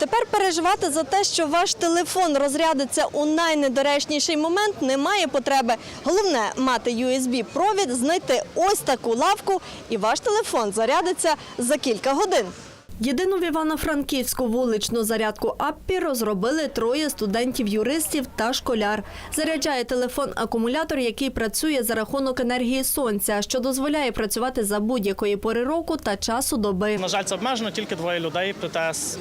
Тепер переживати за те, що ваш телефон розрядиться у найнедоречніший момент, немає потреби. Головне мати USB-провід, знайти ось таку лавку, і ваш телефон зарядиться за кілька годин. Єдину в Івано-Франківську вуличну зарядку Аппі розробили троє студентів-юристів та школяр. Заряджає телефон акумулятор, який працює за рахунок енергії сонця, що дозволяє працювати за будь-якої пори року та часу доби. На жаль, це обмежено тільки двоє людей. Проте с-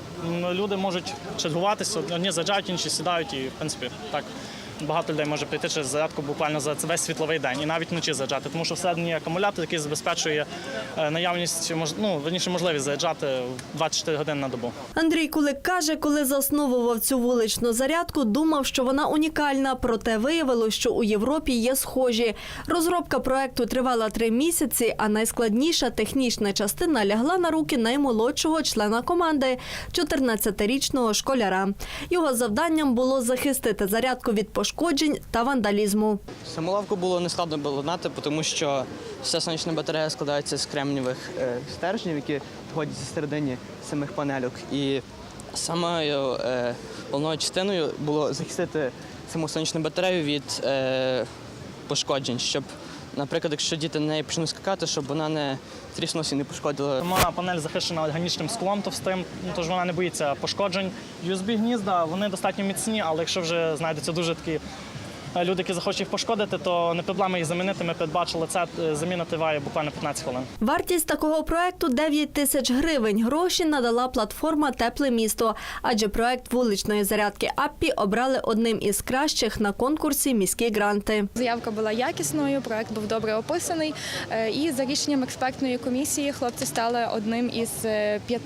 люди можуть чергуватися, одні заряджають, інші сідають, і в принципі так. Багато людей може прийти через зарядку буквально за весь світловий день і навіть вночі заряджати, тому що всередині акумулятор, який забезпечує е, наявність ну, верніше можливість заряджати 24 години на добу. Андрій Кулик каже, коли засновував цю вуличну зарядку, думав, що вона унікальна, проте виявилось, що у Європі є схожі. Розробка проекту тривала три місяці, а найскладніша технічна частина лягла на руки наймолодшого члена команди 14-річного школяра. Його завданням було захистити зарядку від пошкоджень та вандалізму. Саму лавку було не складно обладнати, тому що вся сонячна батарея складається з кремнівих е, стержнів, які знаходяться всередині самих панельок. І самою е, головною частиною було захистити саму сонячну батарею від е, пошкоджень, щоб, наприклад, якщо діти на неї почнуть скакати, щоб вона не тріснулася і не пошкодила Сама панель захищена органічним склом товстим, ну, тож вона не боїться пошкоджень. USB-гнізда вони достатньо міцні, але якщо вже знайдуться дуже такі е, люди, які захочуть їх пошкодити, то не проблема їх замінити. Ми передбачили це. Е, Заміна триває буквально 15 хвилин. Вартість такого проекту 9 тисяч гривень. Гроші надала платформа Тепле місто, адже проект вуличної зарядки Аппі обрали одним із кращих на конкурсі міські гранти. Заявка була якісною, проект був добре описаний. е, І за рішенням експертної комісії хлопці стали одним із е, п'ят...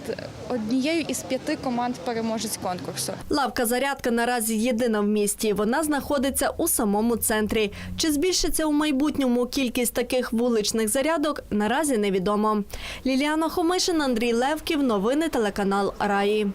однією із п'яти команд переможець конкурсу. Лавка зарядка наразі єдина в місті. Вона знаходиться у самому центрі. Чи збільшиться у майбутньому кількість таких вуличних зарядок? Наразі невідомо. Ліліана Хомишин, Андрій Левків. Новини телеканал Раї.